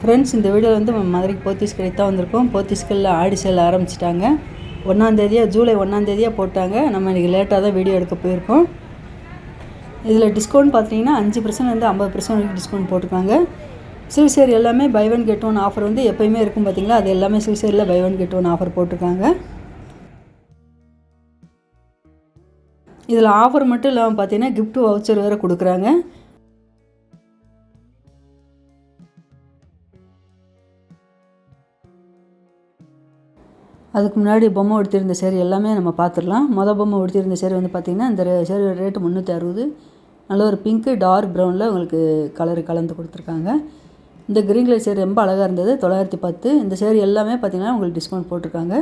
Friends இந்த video வந்து மதுரைக்கு போத்தீஸ்கரை தான் வந்திருக்கோம். போத்தீஸ்கரில் ஆடி சேல் ஆரம்பிச்சிட்டாங்க. ஒன்றாந்தேதியாக ஜூலை ஒன்றாந்தேதியாக போட்டாங்க. நம்ம இன்றைக்கி லேட்டாக தான் வீடியோ எடுக்க போயிருக்கோம். இதில் டிஸ்கவுண்ட் பார்த்தீங்கன்னா அஞ்சு பர்சன்ட் வந்து ஐம்பது பர்சன்ட் வரைக்கும் டிஸ்கவுண்ட் போட்டிருக்காங்க. சில்க் சேர் எல்லாமே buy one get one offer வந்து எப்போயுமே இருக்கும் பார்த்தீங்களா அது எல்லாமே சிவசேரியில் buy one get one offer போட்டிருக்காங்க. இதில் ஆஃபர் மட்டும் இல்லாமல் பார்த்தீங்கன்னா கிஃப்ட் வவுச்சர் வேறு கொடுக்குறாங்க. அதுக்கு முன்னாடி பொம்மை உடுத்திருந்த சேரீ எல்லாமே நம்ம பார்த்துடலாம். மொதல் பொம்மை உடுத்திருந்த சேரீ வந்து பார்த்திங்கன்னா இந்த சேரீ ரேட்டு முந்நூற்றி அறுபது நல்ல ஒரு பிங்க்கு டார்க் ப்ரௌனில் உங்களுக்கு கலர் கலந்து கொடுத்துருக்காங்க. இந்த க்ரீன் கலர் சேரீ ரொம்ப அழகாக இருந்தது தொள்ளாயிரத்தி பத்து. இந்த சேரீ எல்லாமே பார்த்திங்கன்னா உங்களுக்கு டிஸ்கவுண்ட் போட்டிருக்காங்க.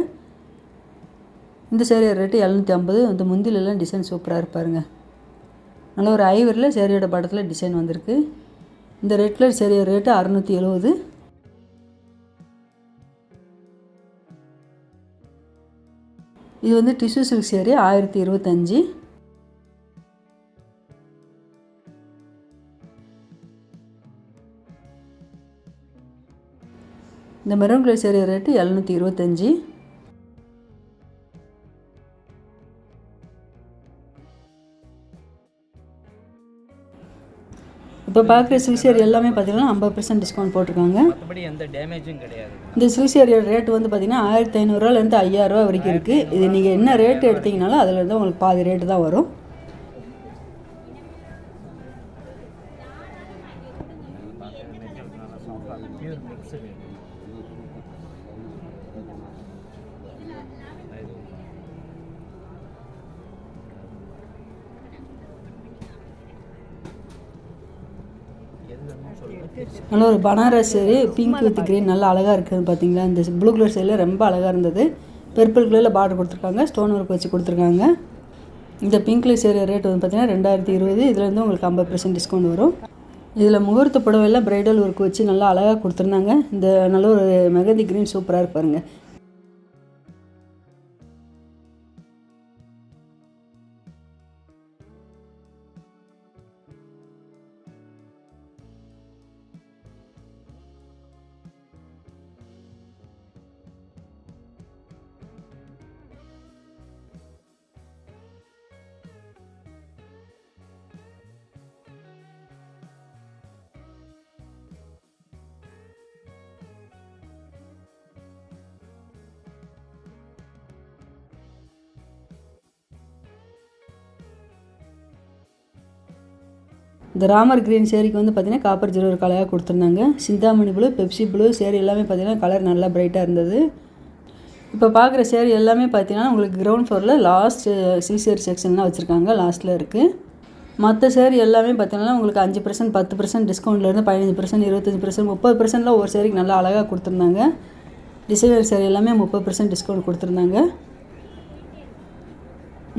இந்த சேரீ ரேட்டு எழுநூற்றி ஐம்பது. இந்த முந்திலெல்லாம் டிசைன் சூப்பராக இருப்பாருங்க. நல்ல ஒரு ஐவரில் சேரீயோட படத்தில் டிசைன் வந்திருக்கு. இந்த ரெட் கலர் சேரீயோட ரேட்டு அறநூற்றி எழுபது. இது வந்து டிஷ்யூ சில்க் சேரீ ஆயிரத்தி இருபத்தஞ்சி. இந்த மெரூன் கலர் சேரீ ரேட்டு எழுநூற்றி இருபத்தஞ்சி. இப்போ பார்க்குற சில்க் சேரீ எல்லாமே பார்த்தீங்கன்னா ஐம்பது பர்சன்ட் டிஸ்கவுண்ட் போட்டிருக்காங்க. மற்றபடி எந்த டேமேஜும் கிடையாது. இந்த சில்க் சேரீயோட ரேட் வந்து பார்த்தீங்கன்னா ஆயிரத்தி ஐநூறுரூவாலேருந்து ஐயாயிரரூவா வரைக்கும் இருக்குது இது நீங்கள் என்ன ரேட் எடுத்தீங்கனாலும் அதுலேருந்து உங்களுக்கு பாதி ரேட்டு தான் வரும். நல்ல ஒரு Banaras saree pink with green நல்லா அழகாக இருக்குது பார்த்தீங்களா? இந்த ப்ளூ கலர் சேரில் ரொம்ப அழகாக இருந்தது. பர்பிள் கலரில் பார்டர் கொடுத்துருக்காங்க ஸ்டோன் ஒர்க் வச்சு கொடுத்துருக்காங்க. இந்த பிங்க் கலர் சேரீ ரேட் வந்து பார்த்தீங்கன்னா ரெண்டாயிரத்தி இருபது. இதுலேருந்து உங்களுக்கு ஐம்பது பர்சன்ட் டிஸ்கவுண்ட் வரும். இதில் முகூர்த்த புடவையில் ப்ரைடல் ஒர்க் வச்சு நல்லா அழகாக கொடுத்துருந்தாங்க. இந்த நல்ல ஒரு மெகந்தி க்ரீன் சூப்பராக இருப்பாருங்க இந்த ராமர் கிரீன் சேரீக்கு வந்து பார்த்தீங்கன்னா காப்பர் ஜெருவர் கலராக கொடுத்துருந்தாங்க. Chintamani blue Pepsi blue saree எல்லாமே பார்த்தீங்கன்னா கலர் நல்லா பிரைட்டாக இருந்தது. இப்போ பார்க்குற சேரீ எல்லாமே பார்த்தீங்கன்னா உங்களுக்கு கிரவுண்ட் ஃப்ளோரில் லாஸ்ட் சிசிஆர் செக்ஷன்லாம் வச்சுருக்காங்க. லாஸ்ட்டில் இருக்குது மற்ற சேரீ எல்லாமே பார்த்தீங்கன்னா உங்களுக்கு அஞ்சு பர்சன்ட் பத்து பர்சன்ட் டிஸ்கவுண்ட்லேருந்து பதினஞ்சு பர்சன்ட் இருபத்தஞ்சி பர்சன்ட் முப்பது பர்சன்ட்லாம் ஒரு சேரீக்கு நல்லா அழகாக கொடுத்துருந்தாங்க. டிசைனர் சேரீ எல்லாமே முப்பது பர்சன்ட் டிஸ்கவுண்ட் கொடுத்துருந்தாங்க.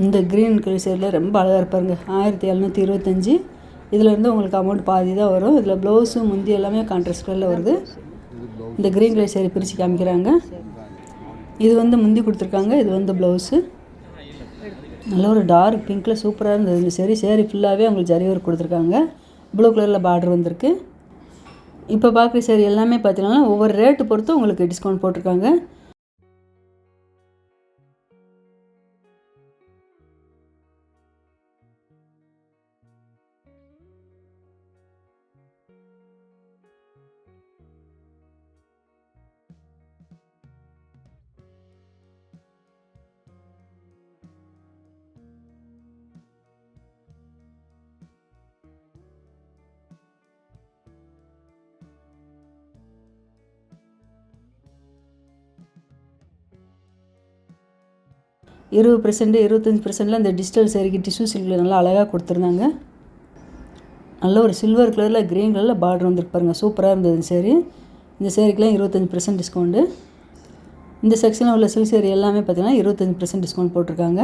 இந்த க்ரீன் கலர் சேரில் ரொம்ப அழகாக இருப்பாருங்க. ஆயிரத்தி எழுநூற்றி இருபத்தஞ்சி. இதுலேருந்து உங்களுக்கு அமௌண்ட் பாதி தான் வரும். இதில் ப்ளவுஸும் முந்தி எல்லாமே கான்ட்ராஸ்ட் கலரில் வருது. இந்த க்ரீன் கலர் சேரீ பிரித்து காமிக்கிறாங்க. இது வந்து முந்தி கொடுத்துருக்காங்க. இது வந்து ப்ளவுஸு நல்ல ஒரு டார்க் பிங்க்கில் சூப்பராக இருந்தது. இந்த சேரீ சேரீ ஃபுல்லாகவே உங்களுக்கு ஜரி ஒர்க் கொடுத்துருக்காங்க. ப்ளூ கலரில் பார்டர் வந்திருக்கு. இப்போ பார்க்குற சேரீ எல்லாமே பார்த்தீங்கன்னா ஒவ்வொரு ரேட்டு பொறுத்து உங்களுக்கு டிஸ்கவுண்ட் போட்டிருக்காங்க. இருபது பர்சன்ட் இருபத்தஞ்சி பர்சன்டில் இந்த டிஜிட்டல் சேரீக்கு டிஷ்யூ சில்கில் நல்லா அழகாக கொடுத்துருந்தாங்க. நல்ல ஒரு சில்வர் கலரில் க்ரீன் கலரில் பார்டர் வந்துருக்கு பாருங்கள் சூப்பராக இருந்தது இந்த சேரீ இந்த சேரீக்கெலாம் இருபத்தஞ்சி பர்சன்ட் டிஸ்கவுண்ட்டு இந்த செக்ஷனில் உள்ள சில்க் சேரீ எல்லாமே பார்த்தீங்கன்னா இருபத்தஞ்சி பர்சன்ட் டிஸ்கவுண்ட் போட்டிருக்காங்க.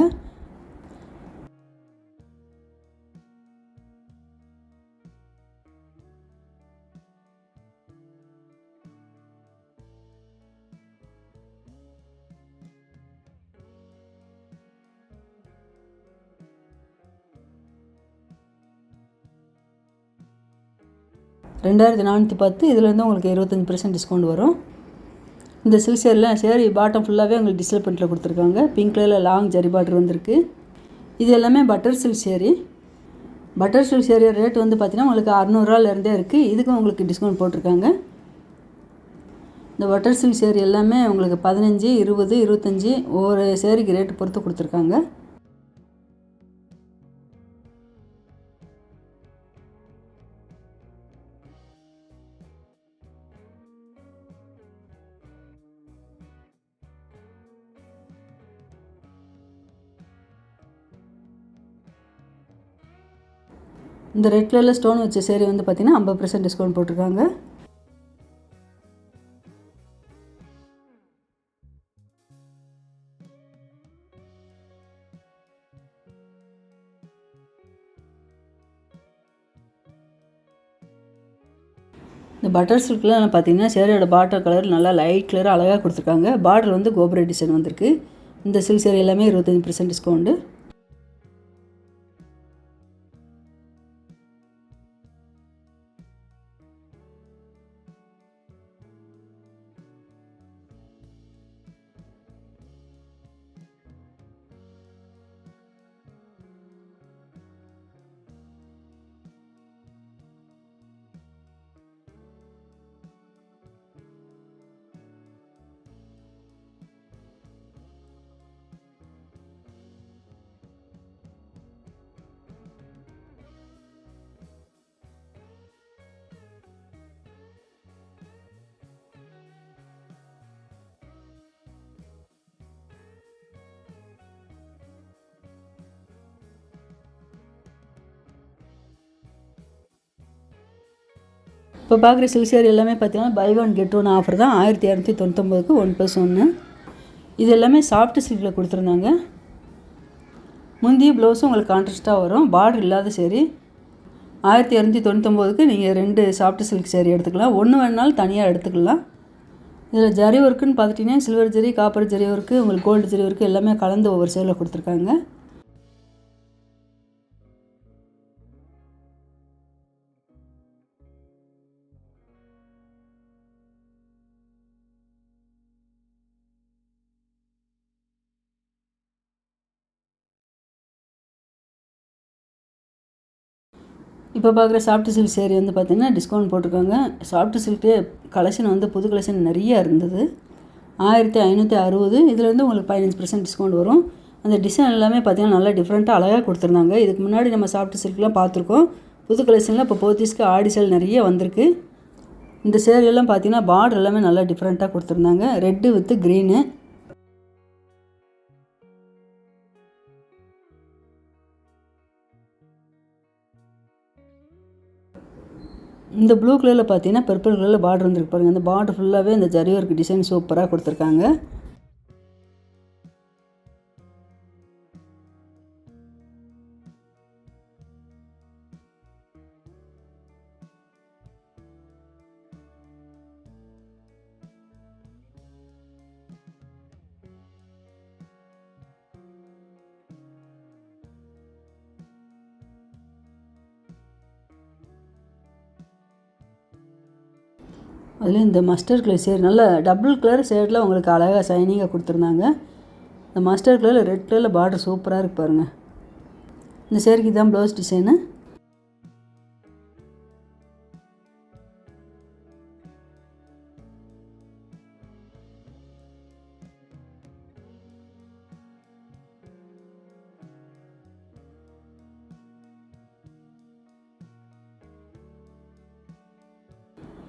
ரெண்டாயிரத்தி நானூற்றி பத்து இதுலேருந்து உங்களுக்கு இருபத்தஞ்சி பர்சன்ட் டிஸ்கவுண்ட் வரும். இந்த சில்க் சேரில் பாட்டம் ஃபுல்லாகவே உங்களுக்கு டிஸ்பிளே பிரிண்டில் கொடுத்துருக்காங்க. பிங்க் கலரில் லாங் ஜரி பார்டர் வந்திருக்கு. இது எல்லாமே butter silk saree butter silk saree rate வந்து பார்த்தீங்கன்னா உங்களுக்கு அறநூறுவாலேருந்தே இருக்குது இதுக்கும் உங்களுக்கு டிஸ்கவுண்ட் போட்டிருக்காங்க. இந்த பட்டர் சில்க் சேரி எல்லாமே உங்களுக்கு பதினஞ்சு இருபது இருபத்தஞ்சி ஒவ்வொரு சேரீக்கு ரேட்டு பொறுத்து கொடுத்துருக்காங்க. இந்த ரெட் கலரில் ஸ்டோன் வச்ச சேரீ வந்து பார்த்தீங்கன்னா ஐம்பது பர்சன்ட் டிஸ்கவுண்ட் போட்டிருக்காங்க. இந்த பட்டர் சில்க்லாம் பார்த்தீங்கன்னா சேரீயோட பார்டர் கலர் நல்லா லைட் கலர் அழகாக கொடுத்துருக்காங்க. பார்டர் வந்து கோபுர டிசைன் வந்திருக்கு. இந்த சில்க் சேரீ எல்லாமே இருபத்தஞ்சி பர்சன்ட் டிஸ்கவுண்ட்டு இப்போ பார்க்குற சில்க் எல்லாமே பார்த்தீங்கன்னா buy one get one offer தான். ஆயிரத்தி இரநூத்தி தொண்ணூத்தொம்பதுக்கு ஒன் ப்ளஸ் ஒன்று இது எல்லாமே சாஃப்ட் சில்கில் கொடுத்துருந்தாங்க. முந்தைய ப்ளவுஸும் உங்களுக்கு கான்ட்ராஸ்ட்டாக வரும். பார்டர் இல்லாத சரி. ஆயிரத்தி இரநூத்தி தொண்ணூத்தொம்போதுக்கு நீங்கள் ரெண்டு சாஃப்ட் சில்க் சேரீ எடுத்துக்கலாம். ஒன்று வேணாலும் தனியாக எடுத்துக்கலாம். இதில் ஜரி ஒர்க்குன்னு பார்த்துட்டிங்கன்னா silver zari copper zari work உங்களுக்கு கோல்டு ஜரி ஒர்க்கு எல்லாமே கலந்து ஒவ்வொரு சேரில் கொடுத்துருக்காங்க. இப்போ பார்க்குற சாஃப்ட் சில்க் சேரீ வந்து பார்த்திங்கன்னா டிஸ்கவுண்ட் போட்டிருக்காங்க. சாஃப்ட் சில்க்கு கலெக்ஷன் வந்து புது கலெக்ஷன் நிறையா இருந்தது. ஆயிரத்தி ஐநூற்றி அறுபது. இதுலேருந்து உங்களுக்கு பதினஞ்சு பர்சன்ட் டிஸ்கவுண்ட் வரும். அந்த டிசைன் எல்லாமே பார்த்திங்கன்னா நல்லா டிஃப்ரெண்ட்டாக அழகாக கொடுத்துருந்தாங்க. இதுக்கு முன்னாடி நம்ம சாஃப்ட் சில்க்லாம் பார்த்துருக்கோம். புது கலெக்ஷனில் இப்போ போத்தீஸ்க்கு ஆடி சேல் நிறைய வந்திருக்கு. இந்த சேரீ எல்லாம் பார்த்தீங்கன்னா பார்டர் எல்லாமே நல்லா டிஃப்ரெண்ட்டாக கொடுத்துருந்தாங்க. ரெட்டு வித்து க்ரீனு இந்த ப்ளூ கலரில் பார்த்தீங்கன்னா பர்பிள் கலரில் பார்டர் வந்துருக்கு பாருங்கள் அந்த பார்டர் ஃபுல்லாகவே இந்த ஜரி ஒர்க் டிசைன் சூப்பராக கொடுத்துருக்காங்க. அதில் இந்த மஸ்டர் கலர் சேர் நல்ல டபுள் கலர் ஷேடில் உங்களுக்கு அழகாக ஷைனிங்காக கொடுத்துருந்தாங்க. இந்த மஸ்டர் கலரில் ரெட் கலரில் பார்டர் சூப்பராக இருக்கு பாருங்கள் இந்த சேருக்கு தான் ப்ளவுஸ் டிசைனு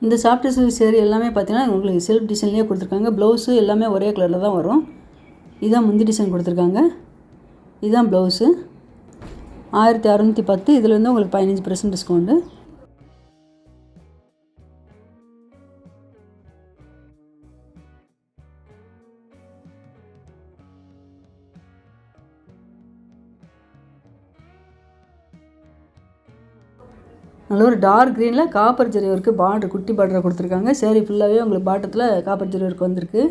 இந்த சாஃப்ட் சில்க் சேரீ எல்லாமே பார்த்தீங்கன்னா உங்களுக்கு செல்ஃப் டிசைன்லேயே கொடுத்துருக்காங்க. ப்ளவுஸு எல்லாமே ஒரே கலரில் தான் வரும். இதான் முந்தி டிசைன் கொடுத்துருக்காங்க. இதுதான் ப்ளவுஸு ஆயிரத்தி அறநூற்றி பத்து இதுலேருந்து உங்களுக்கு பதினஞ்சு பர்சன்ட் டிஸ்கவுண்ட்டு நல்ல ஒரு டார்க் க்ரீனில் காப்பர் ஜெரி ஒர்க்கு பார்டர் குட்டி பார்டரை கொடுத்துருக்காங்க. சேரீ ஃபுல்லாகவே உங்களுக்கு பாட்டத்தில் காப்பர் ஜெரி ஒர்க் வந்திருக்கு.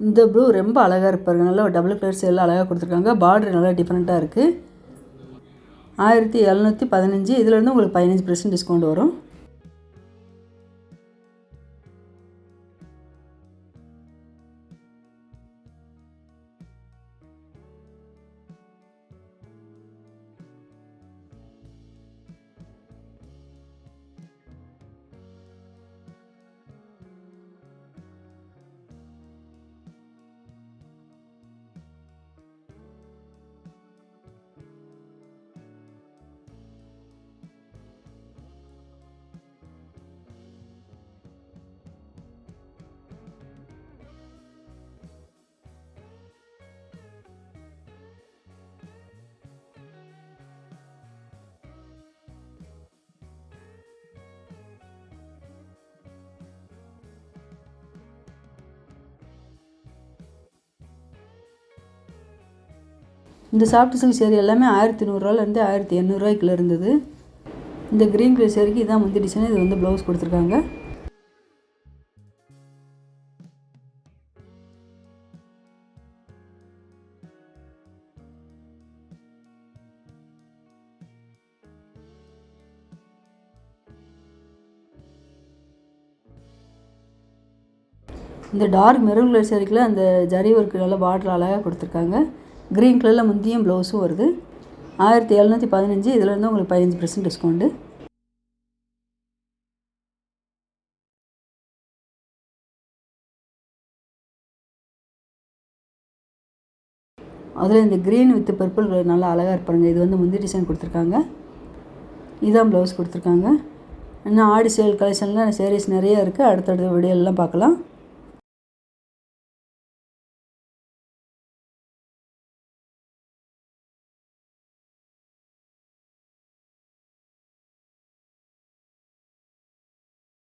இந்த ப்ளூ ரொம்ப அழகாக இருப்பாருங்க நல்லா டபுள் கலர்ஸ் எல்லாம் அழகாக கொடுத்துருக்காங்க. பார்டர் நல்லா டிஃப்ரெண்ட்டாக இருக்குது ஆயிரத்தி எழுநூற்றி பதினஞ்சு இதுலேருந்து உங்களுக்கு பதினஞ்சு பர்சன்ட் டிஸ்கவுண்ட் வரும். இந்த சாஃப்ட் சில்க் சேரீ எல்லாமே ஆயிரத்தி நூறுரூவாலேருந்து ஆயிரத்தி எண்ணூறுரூவாய்க்குள்ள இருந்தது. இந்த க்ரீன் கலர் சேரீக்கு இதான் முந்தி டிசைன் இது வந்து ப்ளவுஸ் கொடுத்துருக்காங்க. இந்த டார்க் மெரூன் கலர் சேரீக்கில் அந்த ஜரி ஒர்க்கு நல்லா பார்டர் அழகாக கொடுத்துருக்காங்க. க்ரீன் கலரில் முந்தியும் ப்ளவுஸும் வருது. ஆயிரத்தி எழுநூற்றி பதினஞ்சு இதுலேருந்து உங்களுக்கு பதினஞ்சு பர்சன்ட் டிஸ்கவுண்ட்டு அதில் இந்த க்ரீன் வித் பர்பிள் கலர் நல்லா அழகாக இருப்பாருங்க இது வந்து முந்தி டிசைன் கொடுத்துருக்காங்க. இதான் ப்ளவுஸ் கொடுத்துருக்காங்க. இன்னும் ஆடி சேல் கலெக்ஷனில் சேரீஸ் நிறைய இருக்குது அடுத்தடுத்த வீடியோலாம் பார்க்கலாம்.